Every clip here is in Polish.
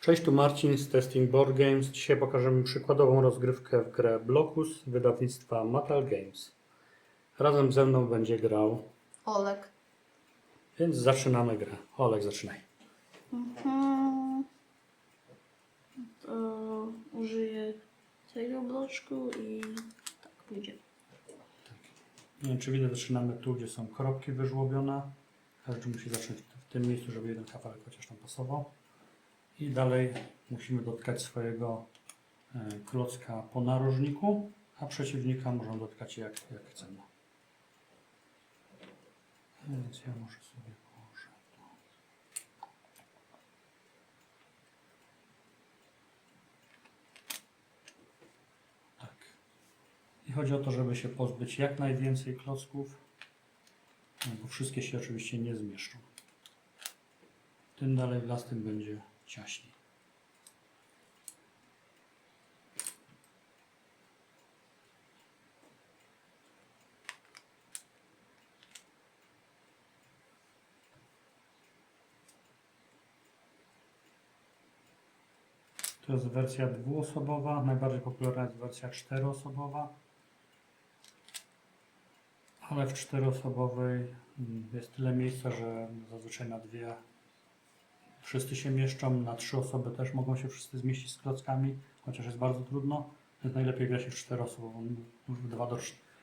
Cześć, tu Marcin z Testing Board Games. Dzisiaj pokażemy przykładową rozgrywkę w grę Blockus wydawnictwa Matal Games. Razem ze mną będzie grał, Olek. więc zaczynamy grę. Olek, zaczynaj. Mhm. To użyję tego bloczku i tak pójdzie. Nie wiem, czy widać, zaczynamy tu, gdzie są kropki wyżłobione. Każdy musi zacząć w tym miejscu, żeby jeden kawałek chociaż tam pasował. I dalej musimy dotkać swojego e, klocka po narożniku, a przeciwnika możemy dotkać jak, jak chcemy. Więc ja może sobie położę to. Tak. I chodzi o to, żeby się pozbyć jak najwięcej klocków, no, bo wszystkie się oczywiście nie zmieszczą. Tym dalej w las, tym będzie ciaśniej. To jest wersja dwuosobowa, najbardziej popularna jest wersja czteroosobowa. Ale w czteroosobowej jest tyle miejsca, że zazwyczaj na dwie wszyscy się mieszczą, na trzy osoby też mogą się wszyscy zmieścić z klockami, chociaż jest bardzo trudno. Więc najlepiej gra się w czteroosobową. W 2 do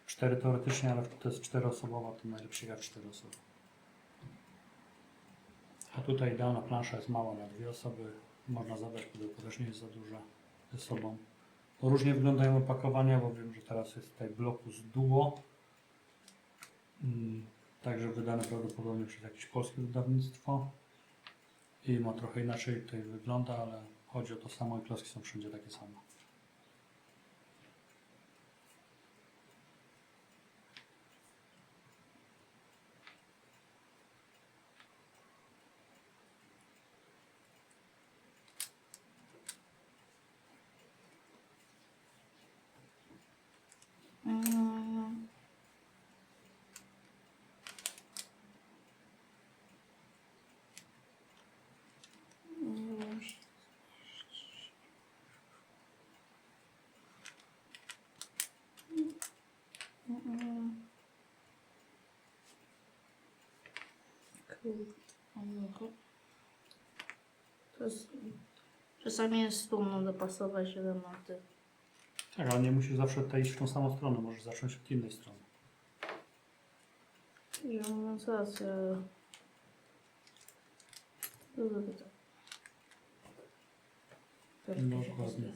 4 teoretycznie, ale to jest czteroosobowa, to najlepiej gra osoby. A tutaj idealna plansza jest mała na dwie osoby. Można zabrać pudełko, też nie jest za duże ze sobą. Różnie wyglądają opakowania, bo wiem, że teraz jest tutaj blokus duo. Mm, Także wydane prawdopodobnie przez jakieś polskie wydawnictwo. I ma trochę inaczej tutaj wygląda, ale chodzi o to samo i klocki są wszędzie takie same. Mm. Mm. Mm. Kurde. Mhm. To jest, czasami jest trudno dopasować elementy. Tak, ale nie musisz zawsze tutaj iść w tą samą stronę, możesz zacząć od innej strony. Ja mam rację. No dobra, tak. Tak, No, tak, dokładnie.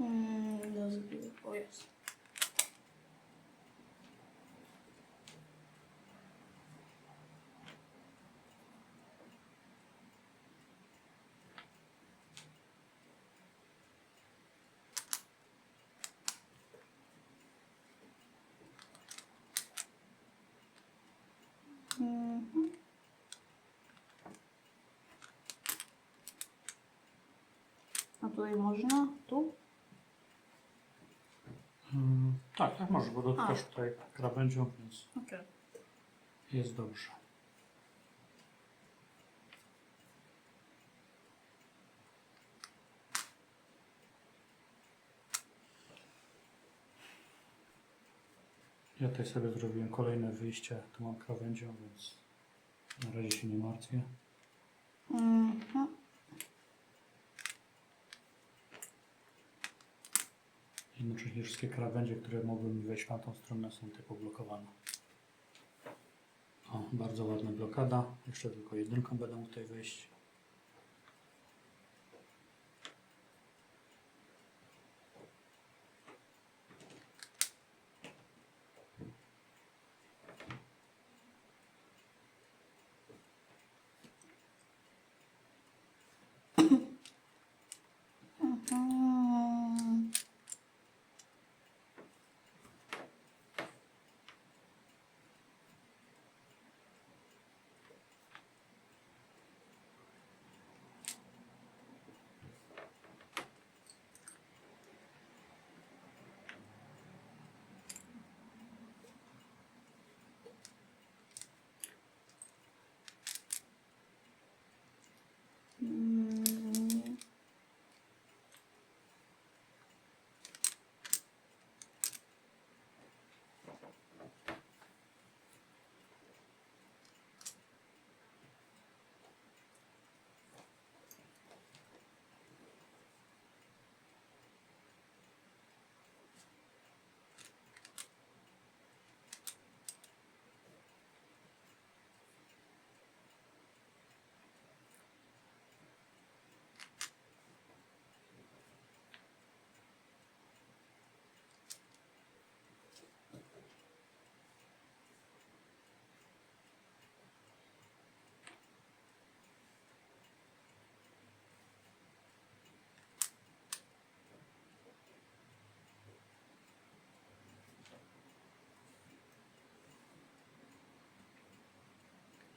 Mm, ja zrobię, o jest. Mhm. A tutaj można? Tu? Mm, tak, tak możesz, bo dotykasz tutaj krawędzią, więc Okej. jest dobrze. Ja tutaj sobie zrobiłem kolejne wyjście, tu mam krawędzią, więc na razie się nie martwię. Mhm. Jednocześnie wszystkie krawędzie, które mogły mi wejść na tą stronę są tylko blokowane. O, bardzo ładna blokada. Jeszcze tylko jedynką będę mógł tutaj wejść. Mhm.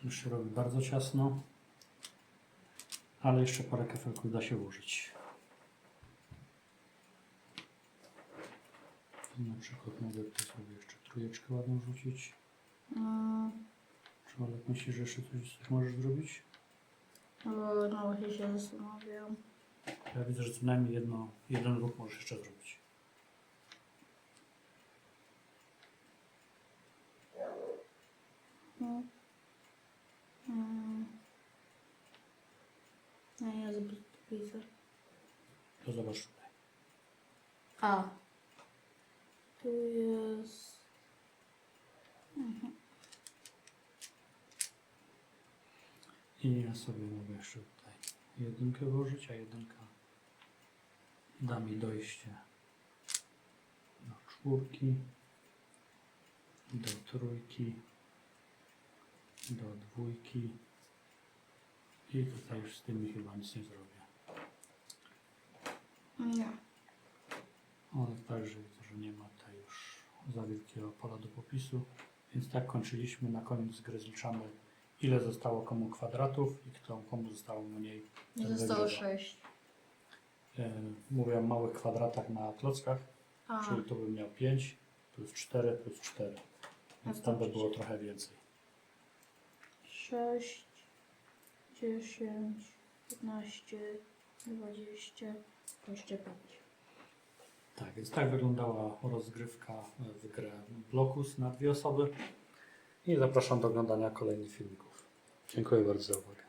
Już się robi bardzo ciasno. Ale jeszcze parę kafelków da się włożyć. Tu Na przykład mogę tutaj sobie jeszcze trójeczkę ładną rzucić. Mm, Czy Olek myślisz, że jeszcze coś, coś możesz zrobić? no, no właśnie się zastanawiam. Ja widzę, że co najmniej jedno, jeden ruch możesz jeszcze zrobić. No. No nie zbyt widzę. To zobacz tutaj. A. Tu jest... I ja sobie mogę jeszcze tutaj jedynkę włożyć, a jedynka da mi dojście do czwórki, do trójki, do dwójki i tutaj już z tymi chyba nic nie zrobię. Nie. Ale także widzę, że nie ma tutaj już za wielkiego pola do popisu. Więc tak kończyliśmy. Na koniec gry zliczamy ile zostało komu kwadratów i kto, komu zostało mniej. ten Zostało wygrywa. sześć. E, Mówię o małych kwadratach na klockach, A. czyli tu bym miał 5 plus 4 plus 4. Więc tam by było trochę więcej. Sześć, dziesięć, piętnaście, dwadzieścia, dwadzieścia pięć. Tak, więc tak wyglądała rozgrywka w grę Blokus na dwie osoby. I zapraszam do oglądania kolejnych filmików. Dziękuję bardzo za uwagę.